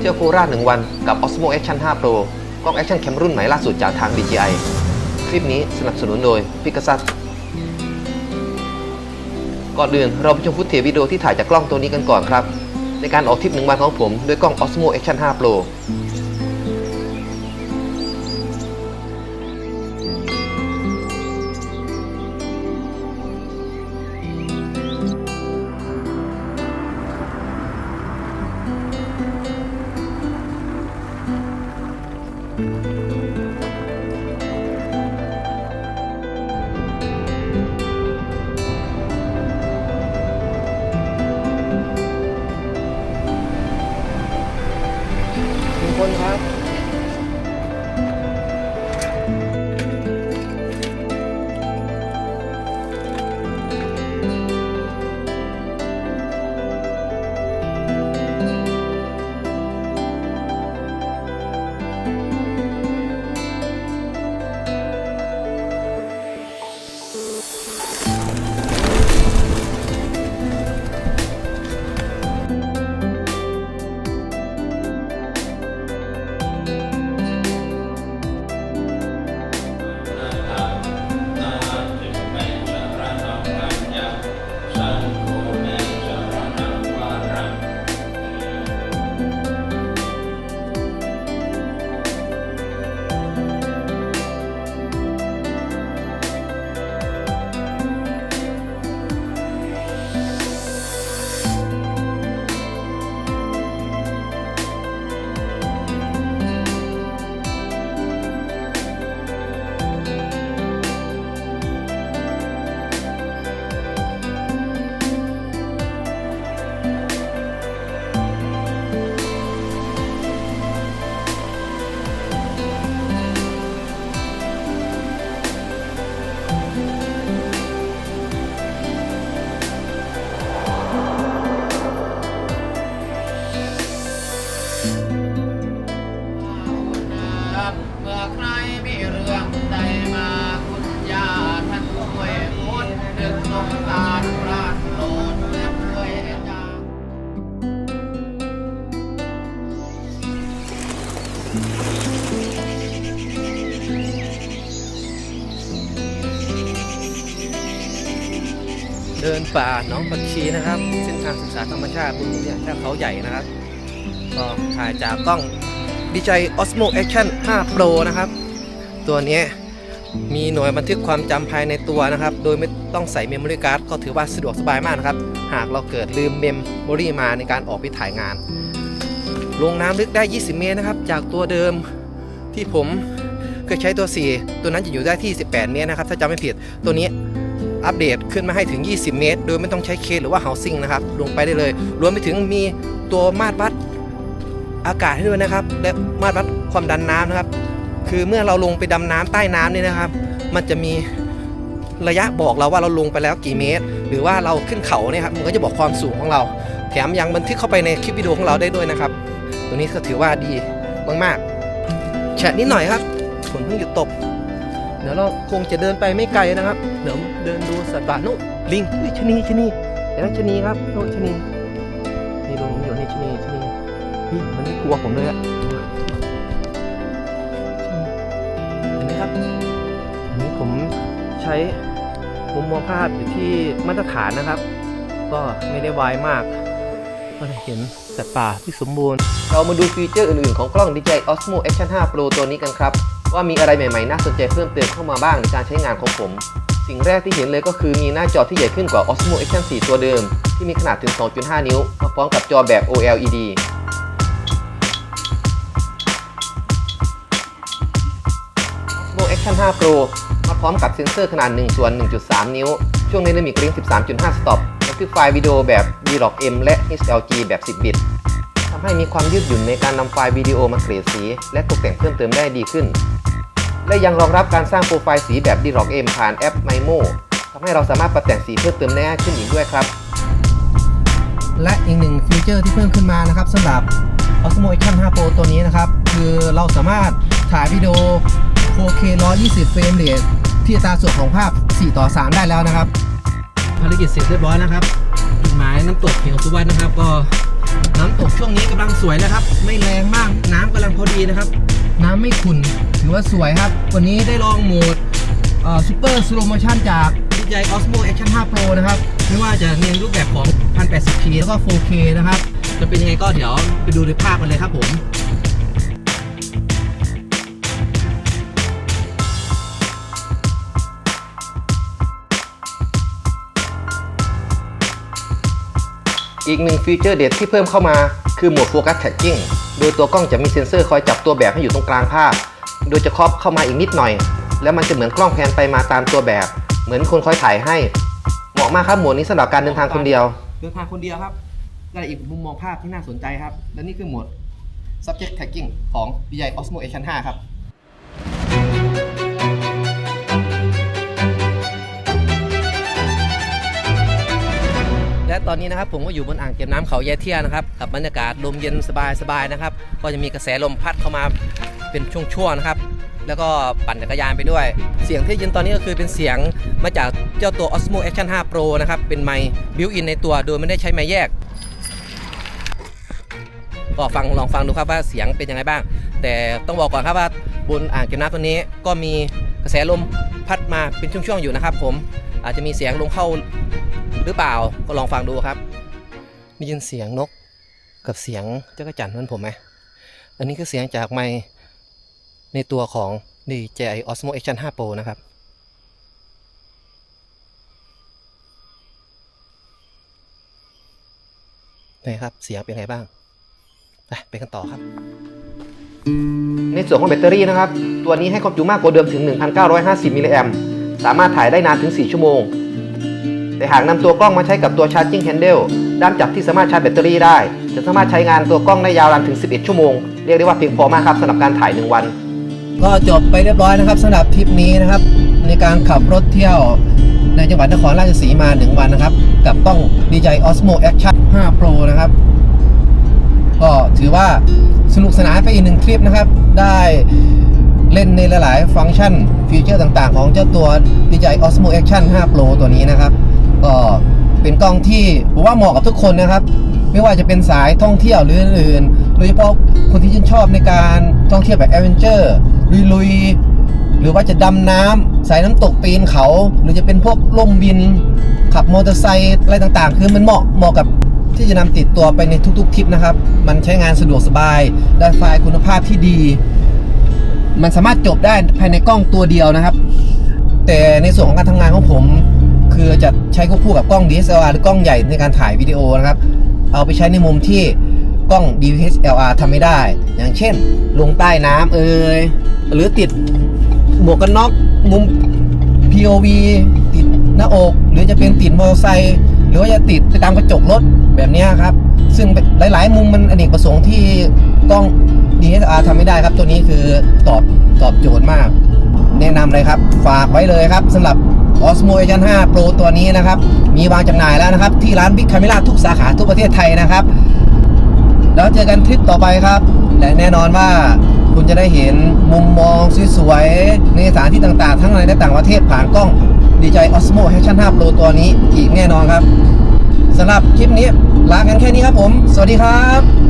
เที่ยวโคราช1วันกับ Osmo Action 5 Pro กล้อง Action Cam รุ่นใหม่ล่าสุดจากทาง DJI คลิปนี้สนับสนุนโดย Picasat ก่อนอื่นเราไปชมฟุตเทจวิดีโอที่ถ่ายจากกล้องตัวนี้กันก่อนครับ ในการออกทริปหนึ่งวันของผมด้วยกล้อง Osmo Action 5 Pro เมื่อใครมีเรื่องใดมาคุณยาท่านช่วยพ้นดึงสงสารพระโปรดและช่วยจาเดินป่าหนองปักชีนะครับ เส้นทางศึกษาธรรมชาติบนอุทยานแห่งชาเขาใหญ่นะครับ ก็ถ่ายจากกล้อง DJI Osmo Action 5 Pro นะครับ ตัวนี้มีหน่วยบันทึกความจำภายในตัวนะครับ โดยไม่ต้องใส่เมมโมรี่การ์ดก็ถือว่าสะดวกสบายมากนะครับ หากเราเกิดลืมเมมโมรี่มาในการออกไปถ่ายงาน ลงน้ำลึกได้ 20 เมตรนะครับ จากตัวเดิมที่ผมเคยใช้ตัว 4 ตัวนั้นจะอยู่ได้ที่ 18 เมตรนะครับ ถ้าจำไม่ผิด ตัวนี้อัปเดตขึ้นมาให้ถึง 20 เมตร โดยไม่ต้องใช้เคสหรือว่าเฮาซิ่งนะครับ ลงไปได้เลย รวมไปถึงมีตัวมาตรวัด อากาศให้ด้วยนะครับ และมาตรวัดความดันน้ำนะครับ คือเมื่อเราลงไปดำน้ำใต้น้ำนี่นะครับ มันจะมีระยะบอกเราว่าเราลงไปแล้วกี่เมตร หรือว่าเราขึ้นเขาเนี่ยครับมันก็จะบอกความสูงของเรา แถมยังบันทึกเข้าไปในคลิปวิดีโอของเราได้ด้วยนะครับ ตัวนี้ก็ถือว่าดีมากๆแฉะนิดหน่อยครับฝนเพิ่งหยุดตก เดี๋ยวเราคงจะเดินไปไม่ไกลนะครับ เดี๋ยวเดินดูสัตว์ป่านุลิงอุ้ยชนีชนีเดี๋ยวชนีครับโอ้ชนี นี่มันไม่กลัวผมเลยอะเห็นไหมครับอันนี้ผมใช้มุมมองภาพอยู่ที่มาตรฐานนะครับ ก็ไม่ได้วายมาก ก็จะเห็นสัตว์ป่าที่สมบูรณ์ เรามาดูฟีเจอร์อื่นๆของกล้อง DJI Osmo Action 5 Pro ตัวนี้กันครับ ว่ามีอะไรใหม่ๆ น่าสนใจเพิ่มเติมเข้ามาบ้างในการใช้งานของผม สิ่งแรกที่เห็นเลยก็คือมีหน้าจอที่ใหญ่ขึ้นกว่า Osmo Action 4 ตัวเดิม ที่มีขนาดถึง 2.5 นิ้วมาพร้อมกับจอแบบ OLED Action 5 Pro มาพร้อมกับเซ็นเซอร์ขนาด1ส่วน 1.3 นิ้ว ช่วง Dynamic Range 13.5 Stop บันทึกไฟล์วิดีโอแบบ D-Log M และ HLG แบบ 10 บิตทำให้มีความยืดหยุ่นในการนำไฟล์วิดีโอมาเกรดสี และตกแต่งเพิ่มเติมได้ดีขึ้น และยังรองรับการสร้างโปรไฟล์สีแบบ D-Log M ผ่านแอป Mimo ทำให้เราสามารถปรับแต่งสีเพิ่มเติมได้ง่ายขึ้นอีกด้วยครับ และอีกหนึ่งฟีเจอร์ที่เพิ่มขึ้นมานะครับสำหรับ Osmo Action 5 Pro ตัวนี้นะครับ คือเราสามารถถ่ายวิดีโอ 4K 120 เฟรมเรทที่อัตราส่วนของภาพ 4 ต่อ 3 ได้แล้วนะครับ ภารกิจเสร็จเรียบร้อยนะครับจุดหมายน้ำตกเหวสุวรรณนะครับ ก็น้ำตกช่วงนี้กำลังสวยนะครับ ไม่แรงมากน้ำกำลังพอดีนะครับ น้ำไม่ขุ่นถือว่าสวยครับ วันนี้ได้ลองโหมดซูเปอร์สโลโมชันจาก DJI Osmo Action 5 Pro นะครับ ไม่ว่าจะในรูปแบบของ 1080p แล้วก็ 4K นะครับ จะเป็นยังไงก็เดี๋ยวไปดูในภาพกันเลยครับผม อีกหนึ่งฟีเจอร์เด็ดที่เพิ่มเข้ามาคือโหมดโฟกัสแท็กกิ้งโดยตัวกล้องจะมีเซ็นเซอร์คอยจับตัวแบบให้อยู่ตรงกลางภาพ โดยจะครอบเข้ามาอีกนิดหน่อย แล้วมันจะเหมือนกล้องแพนไปมาตามตัวแบบ เหมือนคนคอยถ่ายให้ เหมาะมากครับโหมดนี้สำหรับการเดินทางคนเดียว เดินทางคนเดียวครับก็อีกมุมมองภาพที่น่าสนใจครับ และนี่คือโหมด subject tagging ของ DJI Osmo Action 5 ครับ ตอนนี้นะครับผมก็อยู่บนอ่างเก็บน้ำเขาแย่เที่ยนะครับกับบรรยากาศลมเย็นสบายๆนะครับ ก็จะมีกระแสลมพัดเข้ามาเป็นช่วงๆนะครับ แล้วก็ปั่นจักรยานไปด้วย เสียงที่ยินตอนนี้ก็คือเป็นเสียงมาจากเจ้าตัว Osmo Action 5 Pro นะครับ เป็นไมค์บิวอินในตัวโดยไม่ได้ใช้ไมค์แยก ก็ฟังลองฟังดูครับว่าเสียงเป็นยังไงบ้าง แต่ต้องบอกก่อนครับว่าบนอ่างเก็บน้ำตัวนี้ก็มีกระแสลมพัดมาเป็นช่วงๆอยู่นะครับ ผมอาจจะมีเสียงลมเข้า หรือเปล่าก็ลองฟังดูครับได้ยินเสียงนกกับเสียงจักรจั่นเหมือนผมไหมอันนี้คือเสียงจากไมค์ในตัวของ DJI Osmo Action 5 Pro นะครับ นะครับ เสียงเป็นไงบ้างไปไปกันต่อครับ ในส่วนของแบตเตอรี่นะครับ ตัวนี้ให้ความจุมากกว่าเดิมถึง 1,950 มิลลิแอมป์สามารถถ่ายได้นานถึง 4 ชั่วโมง แต่หากนำตัวกล้องมาใช้กับตัว Charging Handle ด้ามจับที่สามารถชาร์จแบตเตอรี่ได้ จะสามารถใช้งานตัวกล้องได้ยาวนานถึง 11 ชั่วโมง เรียกได้ว่าเพียงพอมากครับสำหรับการถ่าย 1 วัน ก็จบไปเรียบร้อยนะครับสำหรับทริปนี้นะครับในการขับรถเที่ยวในจังหวัดนครราชสีมา 1 วันนะครับ กับกล้อง DJI Osmo Action 5 Pro นะครับ ก็ถือว่าสนุกสนานไปอีกหนึ่งคลิปนะครับ ได้เล่นในหลาย ๆ ฟังก์ชันฟีเจอร์ต่าง ๆ ของเจ้าตัว DJI Osmo Action 5 Pro ตัวนี้นะครับ ก็เป็นกล้องที่ผมว่าเหมาะกับทุกคนนะครับ ไม่ว่าจะเป็นสายท่องเที่ยวหรืออื่นโดยเฉพาะคนที่ชื่นชอบในการท่องเที่ยวแบบแอดเวนเจอร์ลุยๆหรือว่าจะดำน้ำสายน้ำตกปีนเขา หรือจะเป็นพวกล่มบิน ขับมอเตอร์ไซค์อะไรต่างๆ คือมันเหมาะเหมาะกับที่จะนำติดตัวไปในทุกๆทริปนะครับ มันใช้งานสะดวกสบาย ได้ไฟล์คุณภาพที่ดี มันสามารถจบได้ภายในกล้องตัวเดียวนะครับ แต่ในส่วนของการทำงานของผม คือจะใช้ควบคู่กับกล้อง DSLR หรือกล้องใหญ่ในการถ่ายวิดีโอนะครับ เอาไปใช้ในมุมที่กล้อง DSLR ทำไม่ได้ อย่างเช่น ลงใต้น้ำเอ่ยหรือติดหมวกกันน็อกมุม POV ติดหน้าอก หรือจะเป็นติดมอเตอร์ไซค์หรือว่าจะติดไปตามกระจกรถแบบนี้ครับ ซึ่งหลาย ๆ มุมมันอเนกประสงค์ที่กล้อง DSLR ทำไม่ได้ครับ ตัวนี้คือตอบตอบโจทย์มาก แนะนำเลยครับ ฝากไว้เลยครับสำหรับ Osmo Action 5 Pro ตัวนี้นะครับ มีวางจำหน่ายแล้วนะครับ ที่ร้าน Big Camera ทุกสาขาทุกประเทศไทยนะครับ แล้วเจอกันทริปต่อไปครับ และแน่นอนว่าคุณจะได้เห็นมุมมองสวยๆ ในสถานที่ต่างๆ ทั้งในและต่างประเทศผ่านกล้อง DJI Osmo Action 5 Pro ตัวนี้อีกแน่นอนครับสำหรับคลิปนี้ลากันแค่นี้ครับผม สวัสดีครับ